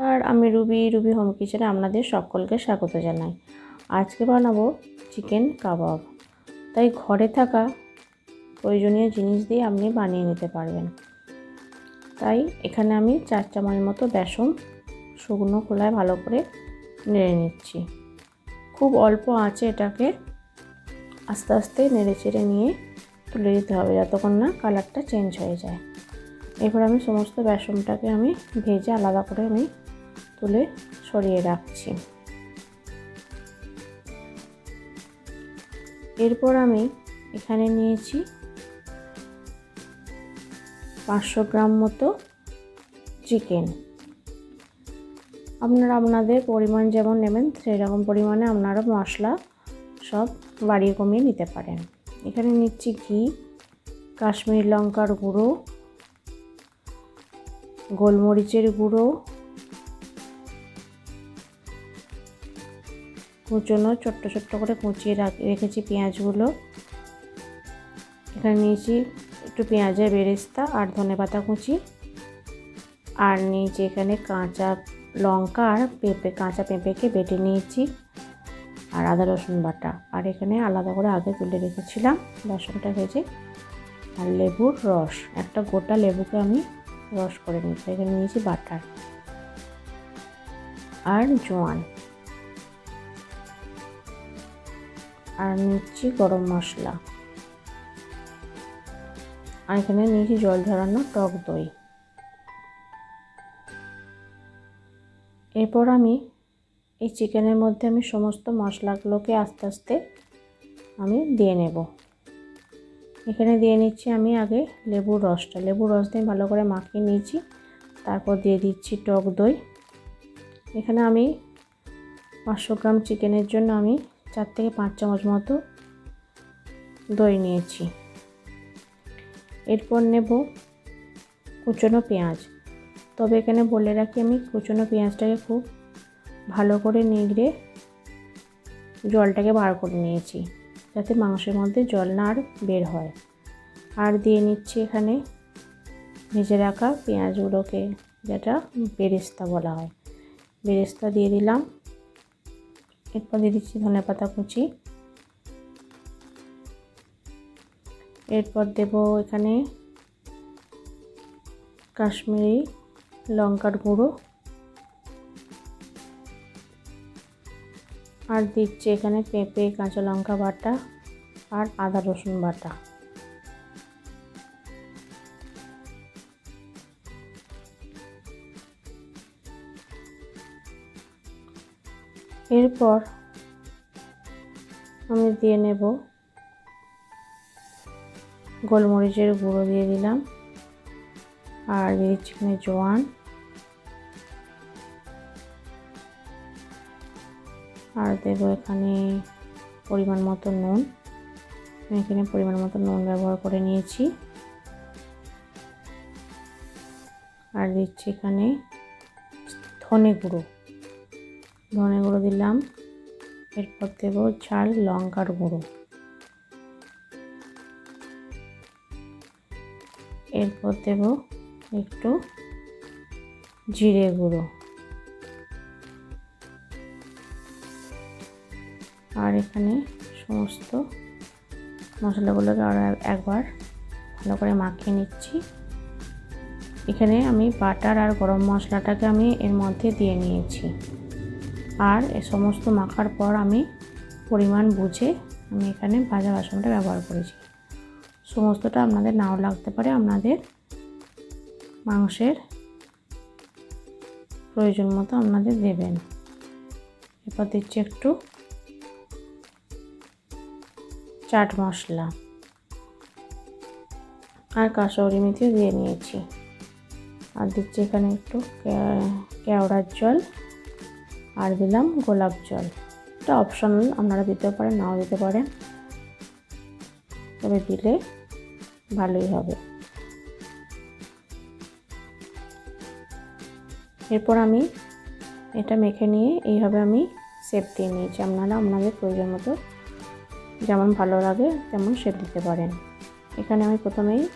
আর আমি Ruby Ruby home কিচেনে আপনাদের সকলকে স্বাগত জানাই। আজকে বানাবো চিকেন কাবাব। তাই ঘরে থাকা প্রয়োজনীয় জিনিস দিয়ে আপনি বানিয়ে নিতে পারবেন। তাই এখানে আমি চার চামচ মতো বেসন শুকনো খোলায় ভালো করে নেড়ে নিচ্ছি। খুব অল্প আঁচে এটাকে আস্তে আস্তে নেড়ে চেড়ে নিয়ে তুলে দিতে হবে যতক্ষণ না কালারটা চেঞ্জ হয়ে যায়। এরপর আমি সমস্ত বেসনটাকে আমি ভেজে আলাদা করে আমি তুলে সরিয়ে রাখছি। এরপর আমি এখানে নিয়েছি পাঁচশো গ্রাম মতো চিকেন। আপনারা আপনাদের পরিমাণ যেমন নেবেন সেই রকম পরিমাণে আপনারা মশলা সব বাড়িয়ে কমিয়ে নিতে পারেন। এখানে নিচ্ছি ঘি, কাশ্মীর লঙ্কার গুঁড়ো, গোলমরিচের গুঁড়ো কুচনো ছোট্ট ছোট্ট করে কুচিয়ে রেখেছি পেঁয়াজগুলো। এখানে নিয়েছি একটু পেঁয়াজের বেরেস্তা আর ধনে পাতা কুচি। আর নিয়েছি এখানে কাঁচা লঙ্কা আর পেঁপে, কাঁচা পেঁপেকে বেটে নিয়েছি আর আদা রসুন বাটা। আর এখানে আলাদা করে আগে তুলে রেখেছিলাম বেসনটা ভেজে আর লেবুর রস। একটা গোটা লেবুকে আমি রস করে নিয়েছি। এখানে নিয়েছি বাটার আর জোয়ান। আর নিচ্ছি গরম মশলা। আর এখানে নিয়েছি জল ঝরানো টক দই। এরপর আমি এই চিকেনের মধ্যে আমি সমস্ত মশলাগুলোকে আস্তে আস্তে আমি দিয়ে নেব। এখানে দিয়ে নিচ্ছি আমি আগে লেবুর রসটা। লেবুর রস দিয়ে ভালো করে মাখিয়ে নিয়েছি। তারপর দিয়ে দিচ্ছি টক দই। এখানে আমি পাঁচশো গ্রাম চিকেনের জন্য আমি চার থেকে পাঁচ চামচ মতো দই নিয়েছি। এরপর নেব কুচনো পেঁয়াজ। তবে এখানে বলে রাখি আমি কুচনো পেঁয়াজটাকে খুব ভালো করে নিগড়ে জলটাকে বার করে নিয়েছি, যাতে মাংসের মধ্যে জল না আর বের হয়। আর দিয়ে নিচ্ছি এখানে ভেজে রাখা পেঁয়াজগুলোকে, যেটা বেরেস্তা বলা হয়। বেরেস্তা দিয়ে দিলাম। এরপর দিয়ে দিচ্ছি ধনে পাতা কুচি। এরপর দেব এখানে কাশ্মীরি লঙ্কার গুঁড়ো। আর দিচ্ছি এখানে পেঁপে, কাঁচা লঙ্কা বাটা আর আদা রসুন বাটা। এরপর আমি দিয়ে নেব গোলমরিচের গুঁড়ো দিয়ে দিলাম আর দিয়ে জোয়ান। আর দেবো এখানে পরিমাণ মতো নুন। আমি এখানে পরিমাণ মতো নুন ব্যবহার করে নিয়েছি। আর দিচ্ছি এখানে ধনে গুঁড়ো। ধনে গুঁড়ো দিলাম। এরপর দেব ঝাল লঙ্কার গুঁড়ো। এরপর দেব একটু জিরে গুঁড়ো। আর এখানে সমস্ত মশলাগুলোকে আরও একবার ভালো করে মাখিয়ে নিচ্ছি। এখানে আমি বাটার আর গরম মশলাটাকে আমি এর মধ্যে দিয়ে নিয়েছি। আর এ সমস্ত মাখার পর আমি পরিমাণ বুঝে আমি এখানে ভাজা বাসনটা ব্যবহার করেছি। সমস্তটা আপনাদের নাও লাগতে পারে, আপনাদের মাংসের প্রয়োজন মতো আপনাদের দেবেন। এরপর দিচ্ছি একটু চাট মশলা। আর কাঁচৌরি মেথিও দিয়ে নিয়েছি। আর দিচ্ছি এখানে একটু কেওড়ার জল। আর দিলাম গোলাপ জল। এটা অপশনাল আপনারা দিতে পারেন, নাও দিতে পারেন। তবে দিলে ভালোই হবে। এরপর আমি এটা মেখে নিয়ে এইভাবে আমি শেপ দিয়ে নিয়েছি। আপনারা আপনাদের প্রয়োজন মতো যেমন ভালো লাগে তেমন শেপ দিতে পারেন। এখানে আমি প্রথমেই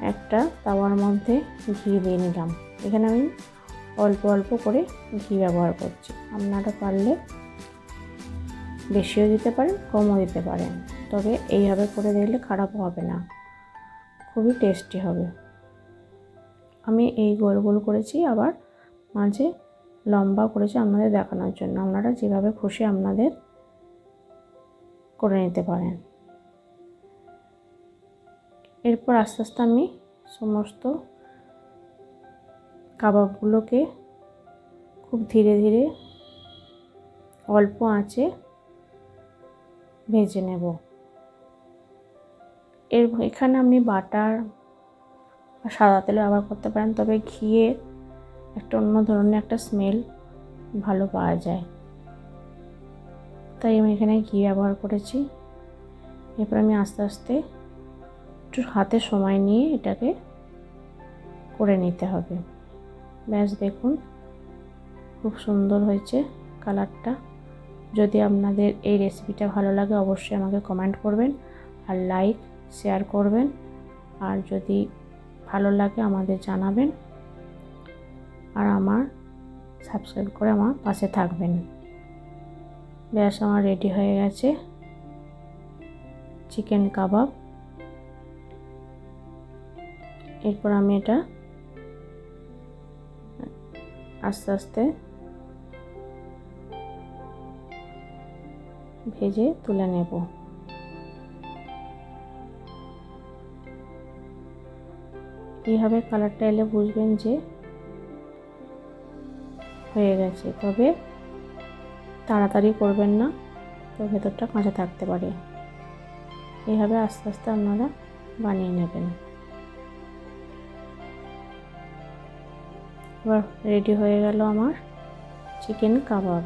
একটা তাওয়ার মধ্যে ঘি দিয়ে নিলাম। এখানে আমি অল্প অল্প করে ঘি ব্যবহার করছি। আপনারা পারলে বেশিও দিতে পারেন, কমও দিতে পারেন। তবে এইভাবে করে দিলে খারাপ হবে না। খুবই টেস্টি হবে। আমি এই গোল গোল করেছি, আবার মাঝে লম্বা করেছি আপনাদের দেখানোর জন্য। আপনারা যেভাবে খুশি আপনাদের করে নিতে পারেন। এরপর আস্তে আস্তে আমি সমস্ত কাবাবগুলোকে খুব ধীরে ধীরে অল্প আঁচে ভেজে নেব। এর এখানে আপনি বাটার বা সাদা তেলে ব্যবহার করতে পারেন, তবে ঘিয়ে একটা অন্য ধরনের একটা স্মেল ভালো পাওয়া যায়। তাই আমি এখানে ঘি ব্যবহার করেছি। এরপর আমি আস্তে আস্তে একটু হাতে সময় নিয়ে এটাকে করে নিতে হবে। ব্যাস দেখুন, খুব সুন্দর হয়েছে কালারটা। যদি আপনাদের এই রেসিপিটা ভালো লাগে, অবশ্যই আমাকে কমেন্ট করবেন আর লাইক, শেয়ার করবেন। আর যদি ভালো লাগে, আমাদের জানাবেন। আর আমার সাবস্ক্রাইব করে আমার পাশে থাকবেন। ব্যাস, আমার রেডি হয়ে গেছে চিকেন কাবাব। এরপর আমি এটা আস্তে আস্তে ভেজে তুলে নেব। এইভাবে কালারটা এলে বুঝবেন যে হয়ে গেছে। তবে তাড়াতাড়ি করবেন না, তো ভেতরটা কাঁচা থাকতে পারে। এইভাবে আস্তে আস্তে আপনারা বানিয়ে নেবেন। রেডি হয়ে গেল আমার চিকেন কাবাব।